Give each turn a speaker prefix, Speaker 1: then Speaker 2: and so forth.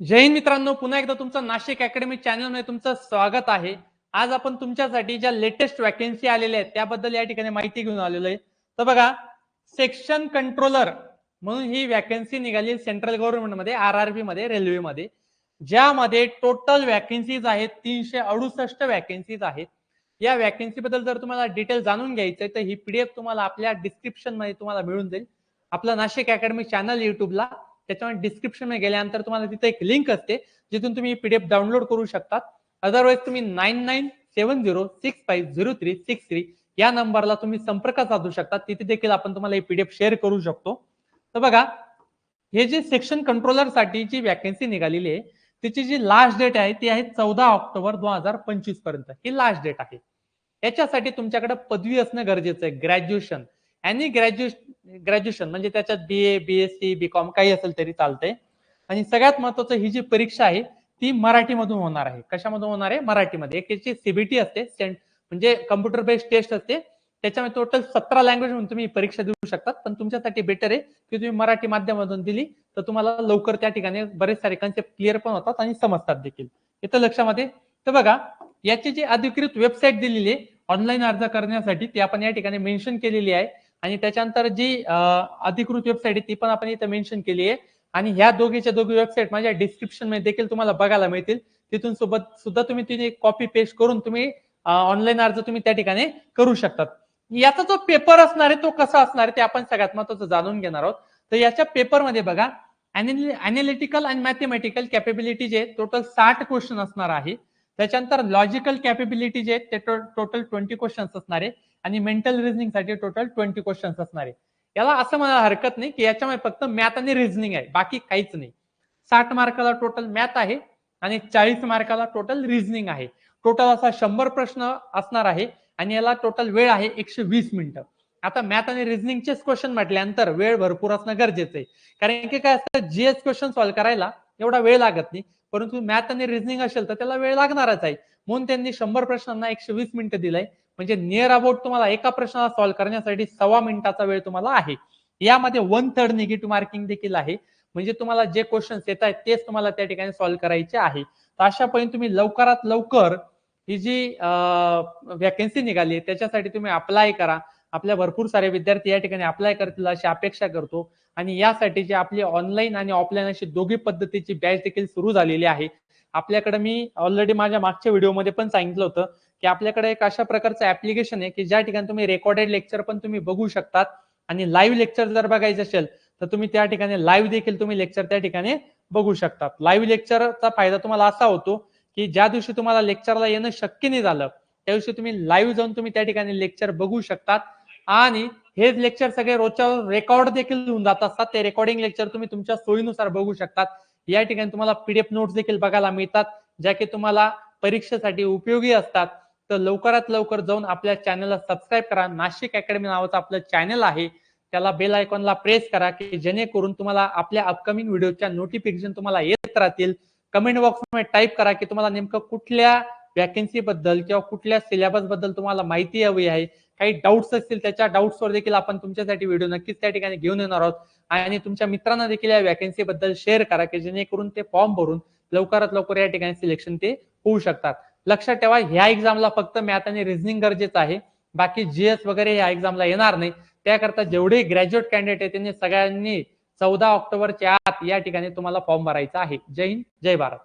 Speaker 1: जय हिंद मित्रांनो पुन्हा एकदा तुमचं नाशिक अकॅडमी चॅनलमध्ये तुमचं स्वागत आहे. आज आपण तुमच्यासाठी ज्या लेटेस्ट वॅकन्सी आलेल्या आहेत त्याबद्दल या ठिकाणी माहिती घेऊन आलेलो आहे. तर बघा सेक्शन कंट्रोलर म्हणून ही वॅकन्सी निघाली सेंट्रल गव्हर्नमेंटमध्ये आर आर बी मध्ये रेल्वेमध्ये ज्यामध्ये टोटल वॅकन्सीज आहेत तीनशे अडुसष्ट वॅकन्सीज आहेत. या वॅकन्सी बद्दल जर तुम्हाला डिटेल जाणून घ्यायचंय तर ही पीडीएफ तुम्हाला आपल्या डिस्क्रिप्शनमध्ये तुम्हाला मिळून जाईल. आपलं नाशिक अकॅडमी चॅनल युट्यूबला त्याच्यामध्ये डिस्क्रिप्शनमध्ये गेल्यानंतर तुम्हाला तिथे एक लिंक असते जिथून तुम्ही पीडीएफ डाउनलोड करू शकतात. अदरवाईज तुम्ही nine nine seven zero six five zero three six three या नंबरला तुम्ही संपर्क साधू शकता. तिथे देखील आपण तुम्हाला ही पीडीएफ शेअर करू शकतो. तर बघा हे जे सेक्शन कंट्रोलरसाठी जी वॅकन्सी निघालेली आहे तिची जी लास्ट डेट आहे ती आहे चौदा ऑक्टोबर दोन हजार पंचवीसपर्यंत. ही लास्ट डेट आहे. याच्यासाठी तुमच्याकडे पदवी असणं गरजेचं आहे. ग्रॅज्युएशन आणि ग्रॅज्युएशन ग्रॅज्युएशन म्हणजे त्याच्यात B A B S C B com काही असेल तरी चालतंय. आणि सगळ्यात महत्वाचं ही जी परीक्षा आहे ती मराठीमधून होणार आहे. कशामधून होणार आहे? मराठीमध्ये. एक याची सीबीटी असते म्हणजे कम्प्युटर बेस्ड टेस्ट असते. त्याच्यामध्ये टोटल सतरा लँग्वेज म्हणून तुम्ही परीक्षा देऊ शकतात. पण तुमच्यासाठी बेटर आहे की तुम्ही मराठी माध्यमातून दिली तर तुम्हाला लवकर त्या ठिकाणी बरेच सारे कन्सेप्ट क्लिअर पण होतात आणि समजतात देखील. इथं लक्षामध्ये तर बघा याची जी अधिकृत वेबसाईट दिलेली आहे ऑनलाईन अर्ज करण्यासाठी ती आपण या ठिकाणी मेन्शन केलेली आहे. आणि त्याच्यानंतर जी अधिकृत वेबसाईट आहे ती पण आपण इथं मेन्शन केली आहे. आणि ह्या दोघीच्या दोघी वेबसाईट माझ्या डिस्क्रिप्शनमध्ये देखील तुम्हाला बघायला मिळतील. तिथून सोबत सुद्धा तुम्ही तिथे कॉपी पेस्ट करून तुम्ही ऑनलाईन अर्ज तुम्ही त्या ठिकाणी करू शकतात. याचा जो पेपर असणार आहे तो कसा असणार आहे ते आपण सगळ्यात महत्वाचं जाणून घेणार आहोत. तर याच्या पेपरमध्ये बघा अनालिटिकल आणि मॅथमॅटिकल कॅपेबिलिटी जे टोटल साठ क्वेश्चन असणार आहे. त्याच्यानंतर लॉजिकल कॅपेबिलिटी जे ते टोटल ट्वेंटी क्वेश्चन्स असणार आहे. आणि मेंटल रिझनिंगसाठी टोटल ट्वेंटी क्वेश्चन्स असणार आहे. याला असं म्हणायला हरकत नाही की याच्यामध्ये फक्त मॅथ आणि रिझनिंग आहे बाकी काहीच नाही. साठ मार्काला टोटल मॅथ आहे आणि चाळीस मार्काला टोटल रिझनिंग आहे. टोटल असा शंभर प्रश्न असणार आहे आणि याला टोटल वेळ आहे एकशे वीस मिनिटं. आता मॅथ आणि रिझनिंगचेच क्वेश्चन म्हटल्यानंतर वेळ भरपूर असणं गरजेचं आहे. कारण की काय असतं जीएस क्वेश्चन सॉल्व्ह करायला एवढा वेळ लागत नाही परंतु मॅथ आणि रिझनिंग असेल तर त्याला वेळ लागणारच आहे. म्हणून त्यांनी शंभर प्रश्नांना एकशे वीस मिनिटं दिलंय. म्हणजे नियर अबाउट तुम्हाला एका प्रश्नाला सॉल्व्ह करण्यासाठी सव्वा मिनिटाचा वेळ तुम्हाला आहे. यामध्ये वन थर्ड निगेटिव्ह मार्किंग देखील आहे. म्हणजे तुम्हाला जे क्वेश्चन्स येत आहेत तेच तुम्हाला त्या ठिकाणी सॉल्व्ह करायचे आहे. तर अशा पद्धतीने तुम्ही लवकरात लवकर ही जी वॅकन्सी निघाली त्याच्यासाठी तुम्ही अप्लाय करा. आपल्या भरपूर सारे विद्यार्थी या ठिकाणी अप्लाय करतील अशी अपेक्षा करतो. आणि यासाठी जी आपली ऑनलाईन आणि ऑफलाईन अशी दोघी पद्धतीची बॅच देखील सुरू झालेली आहे. आपल्याकडे मी ऑलरेडी माझ्या मागच्या व्हिडिओमध्ये पण सांगितलं होतं. की आपल्याकडे एक अशा प्रकारचं ऍप्लिकेशन आहे की ज्या ठिकाणी तुम्ही रेकॉर्डेड लेक्चर पण तुम्ही बघू शकतात आणि लाईव्ह लेक्चर जर बघायचं असेल तर तुम्ही त्या ठिकाणी लाईव्ह देखील तुम्ही लेक्चर त्या ठिकाणी बघू शकतात. लाईव्ह लेक्चरचा फायदा तुम्हाला असा होतो की ज्या दिवशी तुम्हाला लेक्चरला येणं शक्य नाही झालं त्या दिवशी तुम्ही लाईव्ह जाऊन तुम्ही त्या ठिकाणी लेक्चर बघू शकतात. आणि हेच लेक्चर सगळे रोजच्या रेकॉर्ड देखील होऊन जात असतात. ते रेकॉर्डिंग लेक्चर तुम्ही तुमच्या सोयीनुसार बघू शकतात. या ठिकाणी तुम्हाला पीडीएफ नोट्स देखील बघायला मिळतात ज्या की तुम्हाला परीक्षेसाठी उपयोगी असतात. तर लवकरात लवकर जाऊन आपल्या चॅनलला सबस्क्राईब करा. नाशिक अकॅडमी नावाचं आपलं चॅनल आहे. त्याला बेल आयकॉनला प्रेस करा की जेणेकरून तुम्हाला आपल्या अपकमिंग व्हिडिओच्या नोटिफिकेशन तुम्हाला येत राहतील. कमेंट बॉक्समध्ये टाईप करा की तुम्हाला नेमकं कुठल्या वॅकन्सी बद्दल किंवा कुठल्या सिलेबसबद्दल तुम्हाला माहिती हवी आहे. काही डाऊट्स असतील त्याच्या डाऊट्सवर देखील आपण तुमच्यासाठी व्हिडिओ नक्कीच त्या ठिकाणी घेऊन येणार आहोत. आणि तुमच्या मित्रांना देखील या वॅकन्सी बद्दल शेअर करा की जेणेकरून ते फॉर्म भरून लवकरात लवकर या ठिकाणी सिलेक्शन ते होऊ शकतात. लक्षात ठेवा ह्या एक्झामला फक्त मॅथ आणि रिझनिंग गरजेचं आहे. बाकी जीएस वगैरे ह्या एक्झामला येणार नाही. त्याकरता जेवढे ग्रॅज्युएट कॅन्डिडेट आहे त्यांनी सगळ्यांनी चौदा ऑक्टोबरच्या आत या ठिकाणी तुम्हाला फॉर्म भरायचा आहे. जय हिंद जय भारत.